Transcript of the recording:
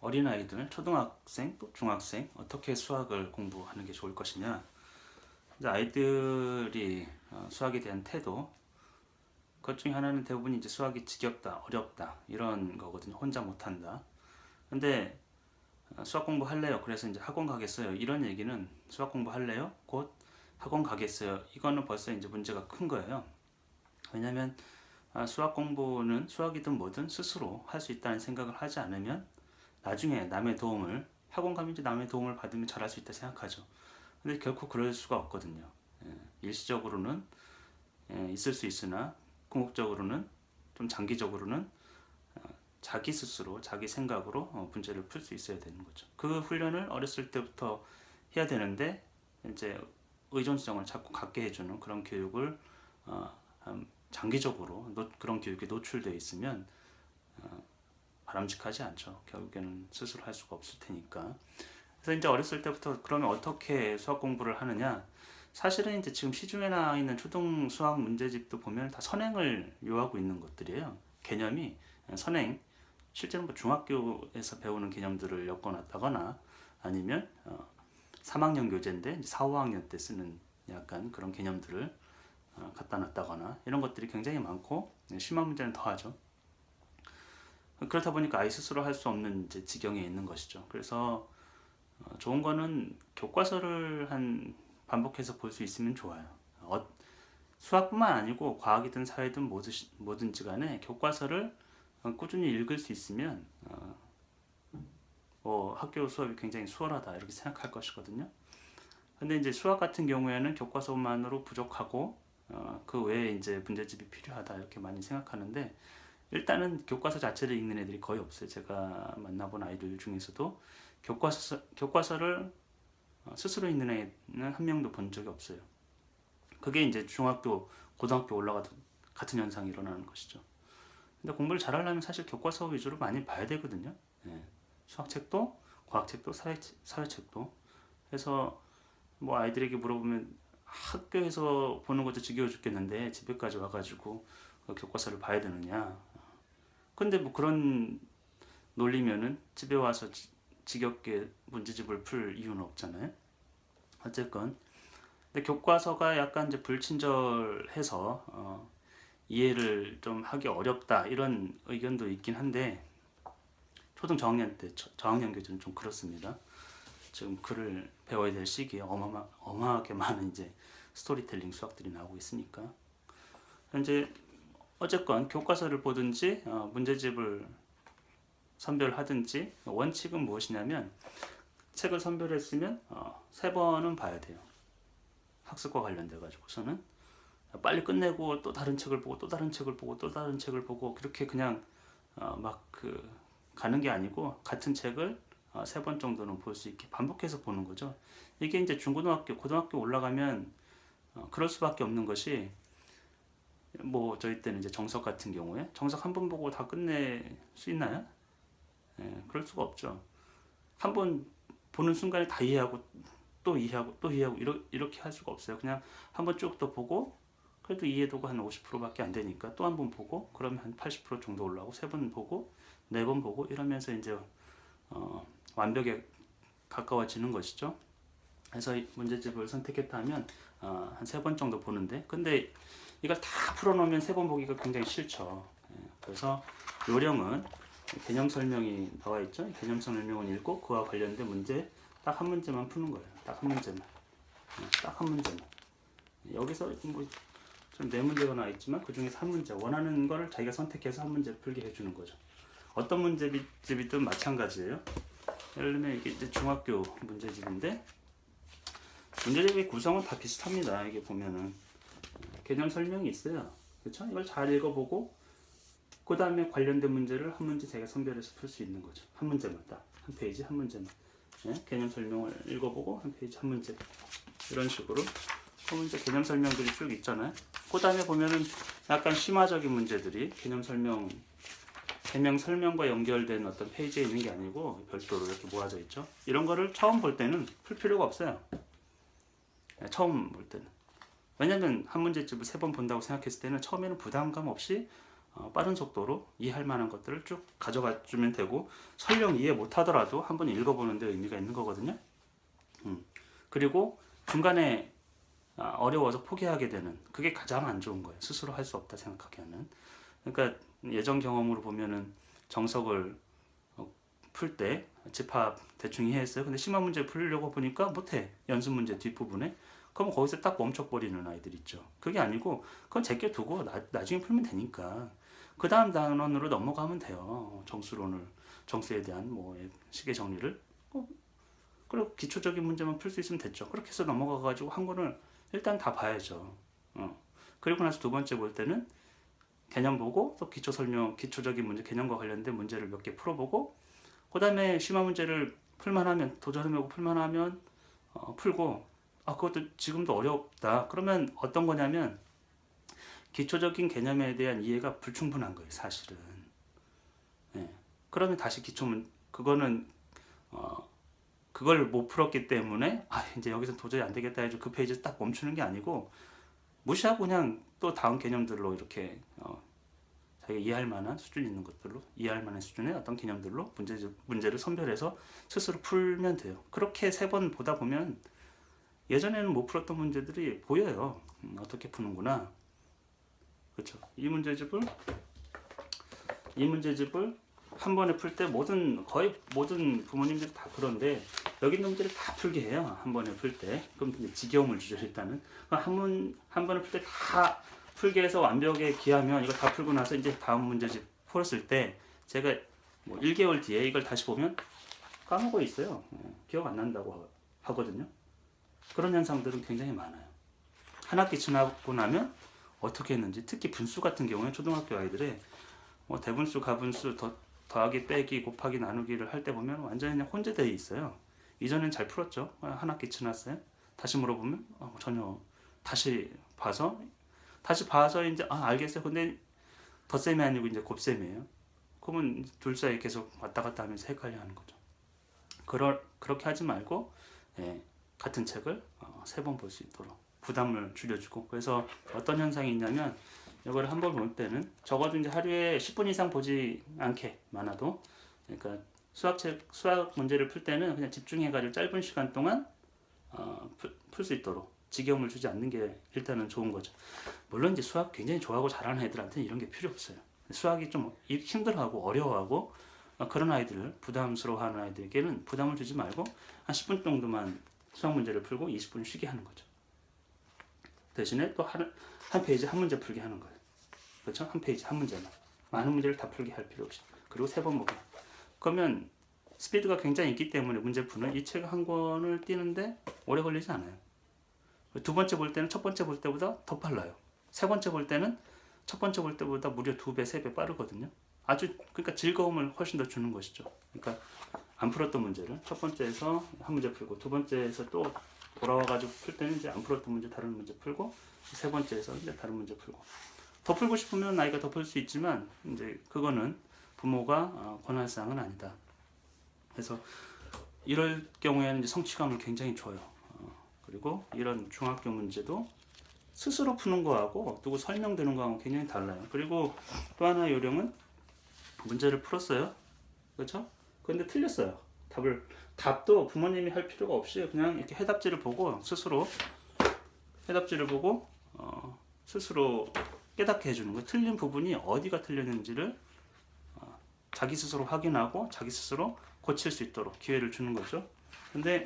어린아이들, 초등학생, 또 중학생 어떻게 수학을 공부하는 게 좋을 것이냐. 이제 아이들이 어, 수학에 대한 태도 그것 중에 하나는 대부분 이제 수학이 지겹다, 어렵다 이런 거거든요. 혼자 못한다. 근데 어, 수학 공부 할래요. 그래서 이제 학원 가겠어요. 이런 얘기는 수학 공부 할래요? 곧 학원 가겠어요. 이거는 벌써 이제 문제가 큰 거예요. 왜냐하면 아, 수학 공부는 수학이든 뭐든 스스로 할 수 있다는 생각을 하지 않으면 나중에 남의 도움을 학원 가면 이제 남의 도움을 받으면 잘할 수 있다 생각하죠. 근데 결코 그럴 수가 없거든요. 예, 일시적으로는 예, 있을 수 있으나 궁극적으로는 좀 장기적으로는 어, 자기 스스로 자기 생각으로 어, 문제를 풀 수 있어야 되는 거죠. 그 훈련을 어렸을 때부터 해야 되는데 이제 의존성을 자꾸 갖게 해주는 그런 교육을 어, 한 장기적으로 노- 그런 교육에 노출되어 있으면 어, 바람직하지 않죠. 결국에는 스스로 할 수가 없을 테니까. 그래서 이제 어렸을 때부터 그러면 어떻게 수학 공부를 하느냐? 사실은 이제 지금 시중에 나와 있는 초등 수학 문제집도 보면 다 선행을 요하고 있는 것들이에요. 개념이 선행, 실제로 뭐 중학교에서 배우는 개념들을 엮어놨다거나 아니면 어, 3학년 교재인데 이제 4, 5학년 때 쓰는 약간 그런 개념들을 어, 갖다 놨다거나 이런 것들이 굉장히 많고 네, 심한 문제는 더하죠. 그렇다 보니까 아이 스스로 할 수 없는 이제 지경에 있는 것이죠. 그래서 어, 좋은 거는 교과서를 한 반복해서 볼 수 있으면 좋아요. 어, 수학뿐만 아니고 과학이든 사회든 뭐든, 뭐든지 간에 교과서를 어, 꾸준히 읽을 수 있으면 어, 뭐 학교 수업이 굉장히 수월하다 이렇게 생각할 것이거든요. 근데 이제 수학 같은 경우에는 교과서만으로 부족하고 어, 그 외에 이제 문제집이 필요하다 이렇게 많이 생각하는데 일단은 교과서 자체를 읽는 애들이 거의 없어요. 제가 만나본 아이들 중에서도 교과서 교과서를 어, 스스로 읽는 애는 한 명도 본 적이 없어요. 그게 이제 중학교, 고등학교 올라가도 같은 현상이 일어나는 것이죠. 근데 공부를 잘하려면 사실 교과서 위주로 많이 봐야 되거든요. 예. 수학책도, 과학책도, 사회, 사회책도. 그래서 뭐 아이들에게 물어보면 학교에서 보는 것도 지겨워 죽겠는데 집에까지 와가지고 그 교과서를 봐야 되느냐. 근데 뭐 그런 논리면은 집에 와서 지, 지겹게 문제집을 풀 이유는 없잖아요. 어쨌건 근데 교과서가 약간 이제 불친절해서 어, 이해를 좀 하기 어렵다 이런 의견도 있긴 한데 초등 저학년 때 저- 저학년 교재는 좀 그렇습니다. 지금 글을 배워야 될 시기에 어마마, 어마하게 많은 이제 스토리텔링 수학들이 나오고 있으니까 현재 어쨌건 교과서를 보든지 어, 문제집을 선별하든지 원칙은 무엇이냐면 책을 선별했으면 어, 세 번은 봐야 돼요. 학습과 관련돼 가지고서는 빨리 끝내고 또 다른 책을 보고 또 다른 책을 보고 또 다른 책을 보고 그렇게 그냥 어, 막그 가는 게 아니고 같은 책을 어, 세번 정도는 볼 수 있게 반복해서 보는 거죠. 이게 이제 중고등학교, 고등학교 올라가면 어, 그럴 수밖에 없는 것이 뭐 저희 때는 이제 정석 같은 경우에 정석 한 번 보고 다 끝낼 수 있나요? 예, 그럴 수가 없죠. 한 번 보는 순간에 다 이해하고 또 이해하고 또 이해하고 이러, 이렇게 할 수가 없어요. 그냥 한 번 쭉 더 보고 그래도 이해도가 한 50%밖에 안 되니까 또 한 번 보고 그러면 한 80% 정도 올라오고 세 번 보고 네 번 보고 이러면서 이제 어, 완벽에 가까워지는 것이죠. 그래서 이 문제집을 선택했다면 어, 한세 번 정도 보는데 근데 이걸 다 풀어놓으면 세 번 보기가 굉장히 싫죠. 예, 그래서 요령은 개념 설명이 나와 있죠. 개념 설명은 읽고 그와 관련된 문제 딱 한 문제만 푸는 거예요. 딱 한 문제만. 딱 한 문제만. 여기서 뭐좀 네 문제가 나와 있지만 그 중에서 한 문제 원하는 거를 자기가 선택해서 한 문제 풀게 해주는 거죠. 어떤 문제집이든 마찬가지예요. 예를 들면 이게 이제 중학교 문제집인데 문제집의 구성은 다 비슷합니다. 이게 보면은 개념 설명이 있어요. 그렇죠? 이걸 잘 읽어보고 그 다음에 관련된 문제를 한 문제 제가 선별해서 풀 수 있는 거죠. 한 문제만 딱. 한 페이지 한 문제만. 예? 개념 설명을 읽어보고 한 페이지 한 문제. 이런 식으로 그 문제 개념 설명들이 쭉 있잖아요. 그 다음에 보면은 약간 심화적인 문제들이 개념 설명, 개념 설명과 연결된 어떤 페이지에 있는 게 아니고 별도로 이렇게 모아져 있죠. 이런 거를 처음 볼 때는 풀 필요가 없어요. 예, 처음 볼 때는. 왜냐면 한 문제집을 세 번 본다고 생각했을 때는 처음에는 부담감 없이 어, 빠른 속도로 이해할 만한 것들을 쭉 가져가 주면 되고 설령 이해 못하더라도 한 번 읽어보는 데 의미가 있는 거거든요. 음. 그리고 중간에 아, 어려워서 포기하게 되는 그게 가장 안 좋은 거예요. 스스로 할 수 없다 생각하기에는. 그러니까 예전 경험으로 보면은 정석을 어, 풀때 집합 대충 이해했어요. 근데 심화 문제 풀려고 보니까 못해. 연습 문제 뒷부분에. 그럼 거기서 딱 멈춰버리는 아이들 있죠. 그게 아니고 그건 제껴 두고 나, 나중에 풀면 되니까 그 다음 단원으로 넘어가면 돼요. 정수론을 정수에 대한 뭐 시계 정리를 어, 그리고 기초적인 문제만 풀 수 있으면 됐죠. 그렇게 해서 넘어가 가지고 한 권을 일단 다 봐야죠. 어. 그리고 나서 두 번째 볼 때는 개념 보고 또 기초 설명, 기초적인 문제, 개념과 관련된 문제를 몇 개 풀어보고 그 다음에 심화 문제를 풀만하면 도전해보고 풀만하면 어, 풀고 아 그것도 지금도 어렵다. 그러면 어떤 거냐면 기초적인 개념에 대한 이해가 불충분한 거예요, 사실은. 예. 그러면 다시 기초문 그거는 어 그걸 못 풀었기 때문에 아 이제 여기서 도저히 안 되겠다 해서 그 페이지 딱 멈추는 게 아니고 무시하고 그냥 또 다음 개념들로 이렇게 어 자기가 이해할 만한 수준 있는 것들로 이해할 만한 수준의 어떤 개념들로 문제 문제를 선별해서 스스로 풀면 돼요. 그렇게 세 번 보다 보면 예전에는 못 풀었던 문제들이 보여요. 음, 어떻게 푸는구나. 그렇죠. 이 문제집을 이 문제집을 한 번에 풀 때 모든 거의 모든 부모님들이 다 그런데 여기 있는 문제를 다 풀게 해요. 한 번에 풀 때. 그럼 지겨움을 주죠 일단은. 한번 한 번에 풀 때 다 풀게 해서 완벽에 기하면 이거 다 풀고 나서 이제 다음 문제집 풀었을 때 제가 뭐 1개월 뒤에 이걸 다시 보면 까먹어 있어요. 어, 기억 안 난다고 하- 하거든요. 그런 현상들은 굉장히 많아요. 한 학기 지나고 나면 어떻게 했는지 특히 분수 같은 경우에 초등학교 아이들의 뭐 대분수, 가분수, 더, 더하기, 빼기, 곱하기, 나누기를 할 때 보면 완전히 그냥 혼재되어 있어요. 이전엔 잘 풀었죠. 아, 한 학기 지났어요. 다시 물어보면 어, 전혀 다시 봐서 다시 봐서 이제 아 알겠어요. 근데 덧셈이 아니고 이제 곱셈이에요. 그러면 둘 사이 계속 왔다 갔다 하면서 헷갈려 하는 거죠. 그러, 그렇게 하지 말고 예, 같은 책을 어, 세번 볼 수 있도록 부담을 줄여주고 그래서 어떤 현상이 있냐면 이걸 한 번 볼 때는 적어도 이제 하루에 10분 이상 보지 않게 많아도 그러니까 수학책 수학 문제를 풀 때는 그냥 집중해가지고 짧은 시간 동안 어, 풀수 있도록 지겨움을 주지 않는 게 일단은 좋은 거죠. 물론 이제 수학 굉장히 좋아하고 잘하는 애들한테는 이런 게 필요 없어요. 수학이 좀 힘들어하고 어려워하고 어, 그런 아이들을 부담스러워하는 아이들에게는 부담을 주지 말고 한 10분 정도만 수학 문제를 풀고 20분 쉬게 하는 거죠. 대신에 또 한 한 페이지 한 문제 풀게 하는 거예요. 그렇죠? 한 페이지 한 문제만 많은 문제를 다 풀게 할 필요 없이 그리고 세 번 보기. 그러면 스피드가 굉장히 있기 때문에 문제 푸는 이 책 한 권을 띄는데 오래 걸리지 않아요. 두 번째 볼 때는 첫 번째 볼 때보다 더 빨라요. 세 번째 볼 때는 첫 번째 볼 때보다 무려 두 배, 세 배 빠르거든요. 아주 그러니까 즐거움을 훨씬 더 주는 것이죠. 그러니까 안 풀었던 문제를 첫 번째에서 한 문제 풀고 두 번째에서 또 돌아와 가지고 풀 때는 이제 안 풀었던 문제 다른 문제 풀고 세 번째에서 이제 다른 문제 풀고 더 풀고 싶으면 나이가 더 풀 수 있지만 이제 그거는 부모가 어, 권할 사항은 아니다. 그래서 이럴 경우에는 이제 성취감을 굉장히 줘요. 어, 그리고 이런 중학교 문제도 스스로 푸는 거하고 누구 설명되는 거하고 굉장히 달라요. 그리고 또 하나 요령은 문제를 풀었어요. 그렇죠? 근데 틀렸어요. 답을 답도 부모님이 할 필요가 없이 그냥 이렇게 해답지를 보고 스스로 해답지를 보고 어, 스스로 깨닫게 해주는 거예요. 틀린 부분이 어디가 틀렸는지를 어, 자기 스스로 확인하고 자기 스스로 고칠 수 있도록 기회를 주는 거죠. 근데